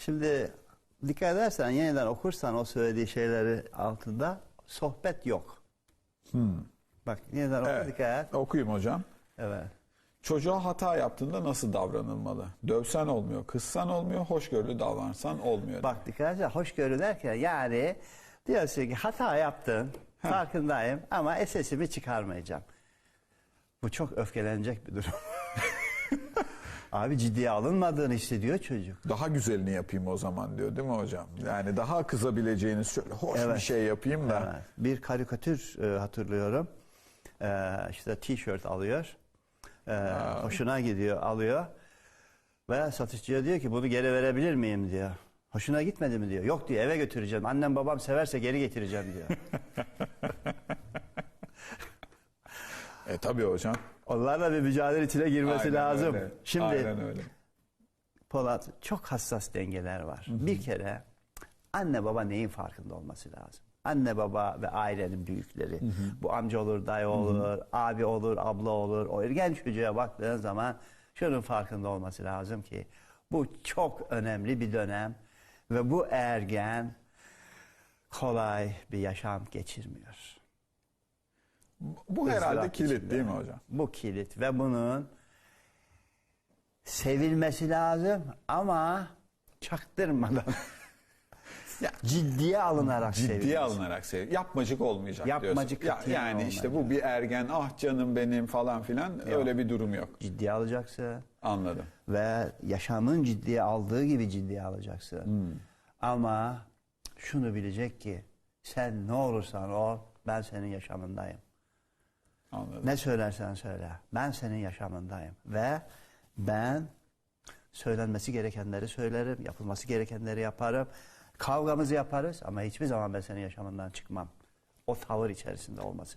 Şimdi dikkat edersen yeniden okursan o söylediği şeyleri altında sohbet yok. Bak yeniden oku Evet. dikkat et. Okuyayım hocam. Evet. Çocuğa hata yaptığında nasıl davranılmalı? Dövsen olmuyor, kızsan olmuyor, hoşgörülü davransan olmuyor. Bak dikkat et. Hoşgörü derken yani diyorsun ki hata yaptın. Farkındayım ama sesimi çıkarmayacağım. Bu çok öfkelenecek bir durum. Abi ciddiye alınmadığını hissediyor çocuk. Daha güzelini yapayım o zaman diyor değil mi hocam? Yani daha kızabileceğiniz şöyle hoş Evet. bir şey yapayım da. Evet. Bir karikatür e, hatırlıyorum. E, işte tişört alıyor. E, hoşuna gidiyor, alıyor. Ve satışçıya diyor ki bunu geri verebilir miyim diyor. Hoşuna gitmedi mi diyor. Yok diyor eve götüreceğim. Annem babam severse geri getireceğim diyor. E tabii hocam. Onlarla bir mücadele içine girmesi Aynen lazım. öyle. Şimdi Aynen öyle. Polat çok hassas dengeler var. Bir kere anne baba neyin farkında olması lazım. Anne baba ve ailenin büyükleri. Bu amca olur, dayı olur, abi olur, abla olur. O ergen çocuğa baktığın zaman şunun farkında olması lazım ki bu çok önemli bir dönem ve bu ergen kolay bir yaşam geçirmiyor. Bu herhalde kilit içinde. değil mi hocam? Bu kilit ve bunun sevilmesi lazım ama çaktırmadan Ya, ciddiye alınarak Ciddiye sevilmesi. alınarak sev. Yapmacık olmayacak Yapmacık diyorsun. Ya, yani işte bu bir ergen ah canım benim falan filan öyle bir durum yok. Ciddiye alacaksın Anladım. ve yaşamın ciddiye aldığı gibi ciddiye alacaksın. Hmm. Ama şunu bilecek ki sen ne olursan ol ben senin yaşamındayım. Anladım. Ne söylersen söyle. Ben senin yaşamındayım. Ve ben söylenmesi gerekenleri söylerim. Yapılması gerekenleri yaparım. Kavgamızı yaparız ama hiçbir zaman ben senin yaşamından çıkmam. O tavır içerisinde olması